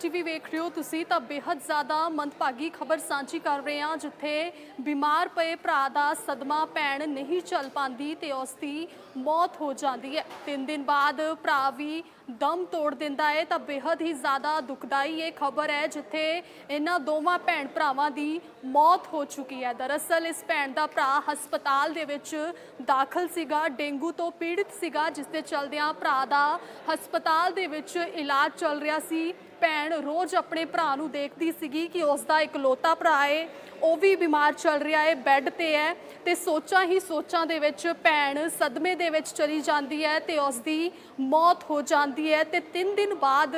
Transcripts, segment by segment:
TV ਵੇਖ ਰਹੇ ਹੋ ਤੁਸੀਂ ਤਾਂ ਬੇਹੱਦ ਜ਼ਿਆਦਾ ਮੰਦਭਾਗੀ ਖਬਰ ਸਾਂਝੀ ਕਰ ਰਹੇ ਹਾਂ, ਜਿੱਥੇ ਬਿਮਾਰ ਪਏ ਭਰਾ ਦਾ ਸਦਮਾ ਭੈਣ ਨਹੀਂ ਚੱਲ ਪਾਂਦੀ ਤੇ ਉਸ ਦੀ ਮੌਤ ਹੋ ਜਾਂਦੀ ਹੈ। ਤਿੰਨ ਦਿਨ ਬਾਅਦ ਭਰਾ ਵੀ ਦਮ ਤੋੜ ਦਿੰਦਾ ਹੈ, ਤਾਂ ਬੇਹੱਦ ਹੀ ਜ਼ਿਆਦਾ ਦੁਖਦਾਈ ਇਹ ਖਬਰ ਹੈ, ਜਿੱਥੇ ਇਹਨਾਂ ਦੋਵਾਂ ਭੈਣ ਭਰਾਵਾਂ ਦੀ ਮੌਤ ਹੋ ਚੁੱਕੀ ਹੈ। ਦਰਅਸਲ ਇਸ ਭੈਣ ਦਾ ਭਰਾ ਹਸਪਤਾਲ ਦੇ ਵਿੱਚ ਦਾਖਲ ਸੀਗਾ, ਡੇਂਗੂ ਤੋਂ ਪੀੜਿਤ ਸੀਗਾ, ਜਿਸ ਦੇ ਚਲਦਿਆਂ ਭਰਾ ਦਾ ਹਸਪਤਾਲ ਦੇ ਵਿੱਚ ਇਲਾਜ ਚੱਲ ਰਿਹਾ ਸੀ। ਭੈਣ ਰੋਜ਼ ਆਪਣੇ ਭਰਾ ਨੂੰ ਦੇਖਦੀ ਸੀਗੀ ਕਿ ਉਸ ਦਾ ਇਕਲੌਤਾ ਭਰਾ ਹੈ ਉਹ ਵੀ ਬਿਮਾਰ ਚੱਲ ਰਿਹਾ ਹੈ ਬੈੱਡ ਤੇ ਹੈ ਤੇ ਸੋਚਾਂ ਹੀ ਸੋਚਾਂ ਦੇ ਵਿੱਚ ਭੈਣ ਸਦਮੇ ਦੇ ਵਿੱਚ ਚਲੀ ਜਾਂਦੀ ਹੈ ਤੇ ਉਸ ਦੀ ਮੌਤ ਹੋ ਜਾਂਦੀ ਹੈ ਤੇ 3 ਦਿਨ ਬਾਅਦ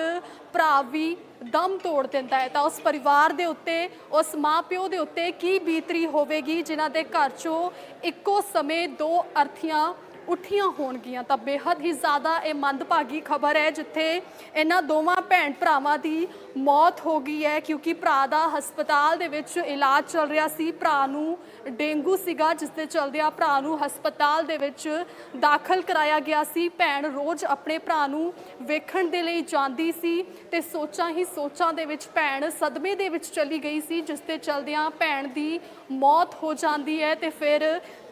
ਭਰਾ ਵੀ ਦਮ ਤੋੜ ਦਿੰਦਾ ਹੈ। ਤਾਂ ਉਸ ਪਰਿਵਾਰ ਦੇ ਉੱਤੇ, ਉਸ ਮਾਪਿਓ ਦੇ ਉੱਤੇ ਕੀ ਬੀਤਰੀ ਹੋਵੇਗੀ, ਜਿਨ੍ਹਾਂ ਦੇ ਘਰ 'ਚੋਂ ਇੱਕੋ ਸਮੇਂ ਦੋ ਅਰਥੀਆਂ ਉੱਠੀਆਂ ਹੋਣਗੀਆਂ ਤਾਂ ਬੇहद ਹੀ ਜ਼ਿਆਦਾ ਇਹ ਮੰਦਭਾਗੀ ਖਬਰ ਹੈ ਜਿੱਥੇ ਇਹਨਾਂ ਦੋਵਾਂ ਭੈਣ ਭਰਾਵਾਂ ਦੀ ਮੌਤ ਹੋ ਗਈ ਹੈ ਕਿਉਂਕਿ ਭਰਾ ਦਾ ਹਸਪਤਾਲ ਦੇ ਵਿੱਚ ਇਲਾਜ ਚੱਲ ਰਿਹਾ ਸੀ, ਭਰਾ ਨੂੰ ਡੇਂਗੂ ਸੀਗਾ, ਜਿਸ ਦੇ ਚਲਦਿਆਂ ਭਰਾ ਨੂੰ ਹਸਪਤਾਲ ਦੇ ਵਿੱਚ ਦਾਖਲ ਕਰਾਇਆ ਗਿਆ ਸੀ। ਭੈਣ ਰੋਜ਼ ਆਪਣੇ ਭਰਾ ਨੂੰ ਵੇਖਣ ਦੇ ਲਈ ਜਾਂਦੀ ਸੀ ਤੇ ਸੋਚਾਂ ਹੀ ਸੋਚਾਂ ਦੇ ਵਿੱਚ ਭੈਣ ਸਦਮੇ ਦੇ ਵਿੱਚ ਚਲੀ ਗਈ ਸੀ, ਜਿਸ ਦੇ ਚਲਦਿਆਂ ਭੈਣ ਦੀ ਮੌਤ ਹੋ ਜਾਂਦੀ ਹੈ ਤੇ ਫਿਰ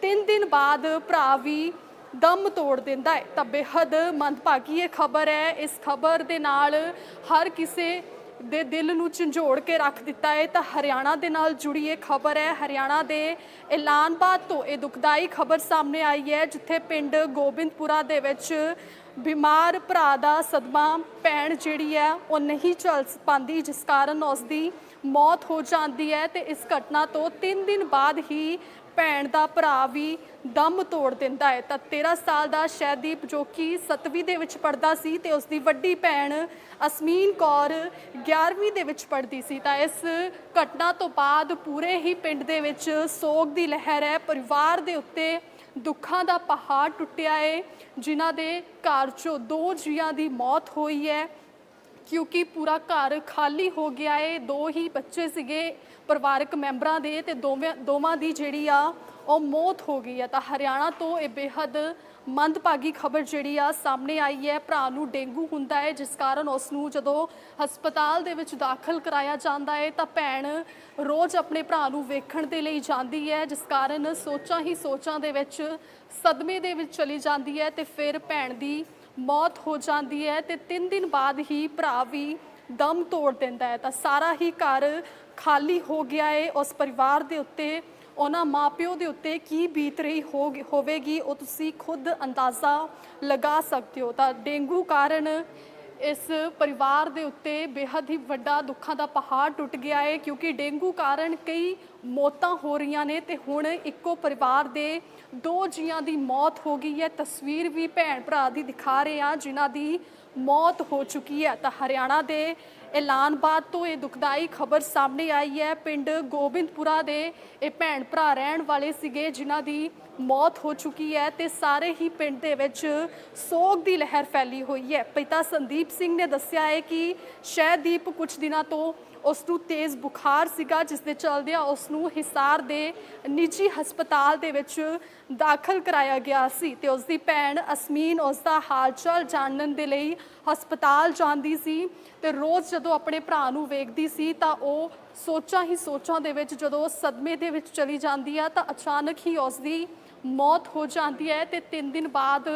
3 ਦਿਨ ਬਾਅਦ ਭਰਾ ਵੀ ਦਮ ਤੋੜ ਦਿੰਦਾ ਹੈ। ਤਾਂ ਬੇਹੱਦ ਮੰਦਭਾਗੀ ਇਹ ਖਬਰ ਹੈ। ਇਸ ਖਬਰ ਦੇ ਨਾਲ ਹਰ ਕਿਸੇ ਦੇ ਦਿਲ ਨੂੰ ਝੰਜੋੜ ਕੇ ਰੱਖ ਦਿੱਤਾ ਹੈ। ਤਾਂ ਹਰਿਆਣਾ ਦੇ ਨਾਲ ਜੁੜੀ ਇਹ ਖਬਰ ਹੈ। ਹਰਿਆਣਾ ਦੇ ਐਲਾਨਬਾਦ ਤੋਂ ਇਹ ਦੁਖਦਾਈ ਖਬਰ ਸਾਹਮਣੇ ਆਈ ਹੈ, ਜਿੱਥੇ ਪਿੰਡ ਗੋਬਿੰਦਪੁਰਾ ਦੇ ਵਿੱਚ ਬਿਮਾਰ ਭਰਾ ਦਾ ਸਦਮਾ ਭੈਣ ਜਿਹੜੀ ਹੈ, ਉਹ ਨਹੀਂ ਚੱਲ ਪਾਉਂਦੀ ਜਿਸ ਕਾਰਨ ਉਸ ਦੀ ਮੌਤ ਹੋ ਜਾਂਦੀ ਹੈ ਤੇ ਇਸ ਘਟਨਾ ਤੋਂ 3 ਦਿਨ ਬਾਅਦ ਹੀ ਭੈਣ ਦਾ ਭਰਾ ਵੀ ਦਮ ਤੋੜ ਦਿੰਦਾ ਹੈ। ਤਾਂ 13 ਸਾਲ ਦਾ ਸ਼ਹਿਦੀਪ ਜੋ ਕਿ 7ਵੀਂ ਦੇ ਵਿੱਚ ਪੜਦਾ ਸੀ ਤੇ ਉਸ ਦੀ ਵੱਡੀ ਭੈਣ ਅਸਮੀਨ ਕੌਰ 11ਵੀਂ ਦੇ ਵਿੱਚ ਪੜਦੀ ਸੀ। ਤਾਂ ਇਸ ਘਟਨਾ ਤੋਂ ਬਾਅਦ ਪੂਰੇ ਹੀ ਪਿੰਡ ਦੇ ਵਿੱਚ ਸੋਗ ਦੀ ਲਹਿਰ ਹੈ। ਪਰਿਵਾਰ ਦੇ ਉੱਤੇ ਦੁੱਖਾਂ ਦਾ ਪਹਾੜ ਟੁੱਟਿਆ ਹੈ ਜਿਨ੍ਹਾਂ ਦੇ ਘਰ 'ਚੋਂ ਦੋ ਜੀਆਂ ਦੀ ਮੌਤ ਹੋਈ ਹੈ ਕਿਉਂਕਿ ਪੂਰਾ ਘਰ ਖਾਲੀ ਹੋ ਗਿਆ ਏ, ਦੋ ਹੀ ਬੱਚੇ ਸੀਗੇ ਪਰਿਵਾਰਕ ਮੈਂਬਰਾਂ ਦੇ ਤੇ ਦੋਵੇਂ, ਦੋਵਾਂ ਦੀ ਜਿਹੜੀ ਆ, ਉਹ ਮੌਤ ਹੋ ਗਈ ਆ। ਤਾਂ ਹਰਿਆਣਾ ਤੋਂ ਇਹ ਬੇहद ਮੰਦਭਾਗੀ ਖਬਰ ਜਿਹੜੀ ਆ ਸਾਹਮਣੇ ਆਈ ਹੈ। ਭਰਾ ਨੂੰ ਡੇਂਗੂ ਹੁੰਦਾ ਹੈ ਜਿਸ ਕਾਰਨ ਉਸ ਨੂੰ ਜਦੋਂ ਹਸਪਤਾਲ ਦੇ ਵਿੱਚ ਦਾਖਲ ਕਰਾਇਆ ਜਾਂਦਾ ਹੈ ਤਾਂ ਭੈਣ ਰੋਜ਼ ਆਪਣੇ ਭਰਾ ਨੂੰ ਵੇਖਣ ਦੇ ਲਈ ਜਾਂਦੀ ਹੈ, ਜਿਸ ਕਾਰਨ ਸੋਚਾਂ ਹੀ ਸੋਚਾਂ ਦੇ ਵਿੱਚ ਸਦਮੇ ਦੇ ਵਿੱਚ ਚਲੀ ਜਾਂਦੀ ਹੈ ਤੇ ਫਿਰ ਭੈਣ ਦੀ ਮੌਤ ਹੋ ਜਾਂਦੀ ਹੈ ਤੇ 3 ਦਿਨ ਬਾਅਦ ਹੀ ਭਰਾ ਵੀ ਦਮ ਤੋੜ ਦਿੰਦਾ ਹੈ। ਤਾਂ ਸਾਰਾ ਹੀ ਘਰ ਖਾਲੀ ਹੋ ਗਿਆ ਹੈ ਉਸ ਪਰਿਵਾਰ ਦੇ ਉੱਤੇ, ਉਹਨਾਂ ਮਾਪਿਓ ਦੇ ਉੱਤੇ ਕੀ ਬੀਤ ਰਹੀ ਹੋਵੇਗੀ, ਉਹ ਤੁਸੀਂ ਖੁਦ ਅੰਦਾਜ਼ਾ ਲਗਾ ਸਕਦੇ ਹੋ। ਤਾਂ ਡੇਂਗੂ ਕਾਰਨ ਇਸ ਪਰਿਵਾਰ ਦੇ ਉੱਤੇ ਬੇहद ਹੀ ਵੱਡਾ ਦੁੱਖਾਂ ਦਾ ਪਹਾੜ ਟੁੱਟ ਗਿਆ ਹੈ ਕਿਉਂਕਿ ਡੇਂਗੂ ਕਾਰਨ ਕਈ ਮੌਤਾਂ ਹੋ ਰਹੀਆਂ ਨੇ ਤੇ ਹੁਣ ਇੱਕੋ ਪਰਿਵਾਰ ਦੇ ਦੋ ਜੀਆਂ ਦੀ ਮੌਤ ਹੋ ਗਈ ਹੈ। ਤਸਵੀਰ ਵੀ ਭੈਣ ਭਰਾ ਦੀ ਦਿਖਾ ਰਹੇ ਆ ਜਿਨ੍ਹਾਂ ਦੀ ਮੌਤ ਹੋ ਚੁੱਕੀ ਹੈ। ਤਾਂ ਹਰਿਆਣਾ ਦੇ ਐਲਾਨਬਾਦ ਤੋਂ ਇਹ ਦੁਖਦਾਈ ਖਬਰ ਸਾਹਮਣੇ ਆਈ ਹੈ। ਪਿੰਡ ਗੋਬਿੰਦਪੁਰਾ ਦੇ ਇਹ ਭੈਣ ਭਰਾ ਰਹਿਣ ਵਾਲੇ ਸੀਗੇ, ਜਿਨ੍ਹਾਂ ਦੀ ਮੌਤ ਹੋ ਚੁੱਕੀ ਹੈ ਤੇ ਸਾਰੇ ਹੀ ਪਿੰਡ ਦੇ ਵਿੱਚ ਸੋਗ ਦੀ ਲਹਿਰ ਫੈਲੀ ਹੋਈ ਹੈ। ਪਿਤਾ ਸੰਦੀਪ ਸਿੰਘ ਨੇ ਦੱਸਿਆ ਹੈ ਕਿ ਸ਼ਹਿਦੀਪ ਕੁਝ ਦਿਨਾਂ ਤੋਂ ਉਸ ਨੂੰ ਤੇਜ਼ ਬੁਖਾਰ ਸੀਗਾ, ਜਿਸ ਦੇ ਚਲਦਿਆਂ ਉਸ ਨੂੰ ਹਿਸਾਰ ਦੇ ਨਿੱਜੀ ਹਸਪਤਾਲ ਦੇ ਵਿੱਚ ਦਾਖਲ ਕਰਾਇਆ ਗਿਆ ਸੀ ਤੇ ਉਸ ਦੀ ਭੈਣ ਅਸਮੀਨ ਉਸ ਦਾ ਹਾਲਚਾਲ ਜਾਣਨ ਦੇ ਲਈ ਹਸਪਤਾਲ ਜਾਂਦੀ ਸੀ ਤੇ ਰੋਜ਼ ਜਦੋਂ ਆਪਣੇ ਭਰਾ ਨੂੰ ਵੇਖਦੀ ਸੀ ਤਾਂ ਉਹ ਸੋਚਾਂ ਹੀ ਸੋਚਾਂ ਦੇ ਵਿੱਚ ਜਦੋਂ ਸਦਮੇ ਦੇ ਵਿੱਚ ਚਲੀ ਜਾਂਦੀ ਆ ਤਾਂ ਅਚਾਨਕ ਹੀ ਉਸ ਦੀ ਮੌਤ ਹੋ ਜਾਂਦੀ ਹੈ ਤੇ 3 ਦਿਨ ਬਾਅਦ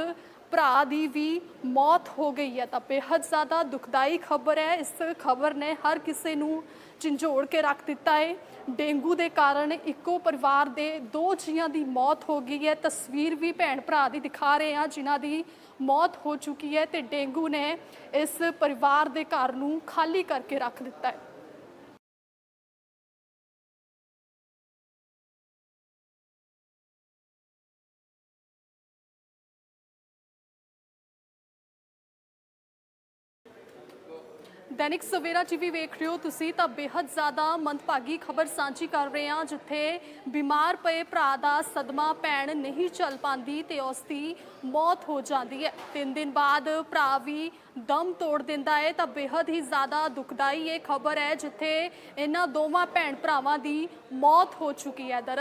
ਭਰਾ ਦੀ ਵੀ ਮੌਤ ਹੋ ਗਈ ਹੈ ਤਾਂ ਬੇहद ਜ਼ਿਆਦਾ ਦੁਖਦਾਈ ਖਬਰ ਹੈ। ਇਸ ਖਬਰ ਨੇ ਹਰ ਕਿਸੇ ਨੂੰ ਝੰਜੋੜ ਕੇ ਰੱਖ ਦਿੱਤਾ ਹੈ। ਡੇਂਗੂ ਦੇ ਕਾਰਨ ਇੱਕੋ ਪਰਿਵਾਰ ਦੇ ਦੋ ਜੀਆਂ ਦੀ ਮੌਤ ਹੋ ਗਈ ਹੈ। ਤਸਵੀਰ ਵੀ ਭੈਣ ਭਰਾ ਦੀ ਦਿਖਾ ਰਹੇ ਹਾਂ, ਜਿਨ੍ਹਾਂ ਦੀ ਮੌਤ ਹੋ ਚੁੱਕੀ ਹੈ ਤੇ ਡੇਂਗੂ ਨੇ ਇਸ ਪਰਿਵਾਰ ਦੇ ਘਰ ਨੂੰ ਖਾਲੀ ਕਰਕੇ ਰੱਖ ਦਿੱਤਾ ਹੈ। ਦੈਨਿਕ ਸਵੇਰਾ ਟੀਵੀ ਵੇਖ ਰਹੇ ਹੋ ਤੁਸੀਂ ਤਾਂ ਬੇਹੱਦ ਜ਼ਿਆਦਾ ਮੰਦਭਾਗੀ ਖਬਰ ਸਾਂਝੀ ਕਰ ਰਹੇ ਹਾਂ, ਜਿੱਥੇ ਬਿਮਾਰ ਪਏ ਭਰਾ ਦਾ ਸਦਮਾ ਭੈਣ ਨਹੀਂ ਚੱਲ ਪਾਂਦੀ ਤੇ ਉਸ ਦੀ ਮੌਤ ਹੋ ਜਾਂਦੀ ਹੈ। ਤਿੰਨ ਦਿਨ ਬਾਅਦ ਭਰਾ ਵੀ ਦਮ ਤੋੜ ਦਿੰਦਾ ਹੈ, ਤਾਂ ਬੇਹੱਦ ਹੀ ਜ਼ਿਆਦਾ ਦੁਖਦਾਈ ਇਹ ਖਬਰ ਹੈ, ਜਿੱਥੇ ਇਹਨਾਂ ਦੋਵਾਂ ਭੈਣ ਭਰਾਵਾਂ ਦੀ ਮੌਤ ਹੋ ਚੁੱਕੀ ਹੈ। ਦਰ